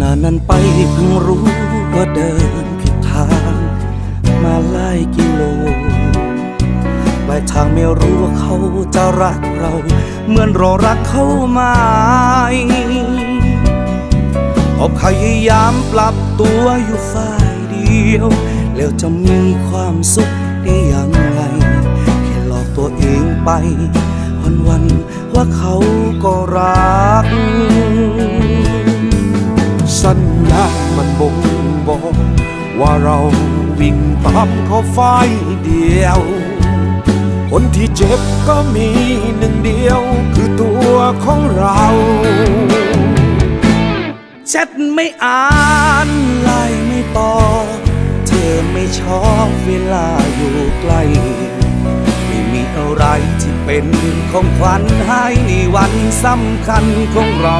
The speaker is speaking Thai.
นานนั้นไปเพิ่งรู้ว่าเดินผิดทาง มาหลายกิโลปลายทางไม่รู้ว่าเขาจะรักเรา เหมือนรอรักเขาไหมาพบพยายามปรับตัวอยู่ฝ่ายเดียว แล้วจะมีความสุขได้ยังไงแค่หลอกตัวเองไป วันวันว่าเขาก็รัก มันบ่งบอกว่าเราวิ่งตามเขาไฟเดียว คนที่เจ็บก็มีหนึ่งเดียวคือตัวของเราแชทไม่อ่านไลน์ไม่ตอบเธอไม่ชอบเวลาอยู่ใกล้ไม่มีอะไรที่เป็นของขวัญให้วันสำคัญของเรา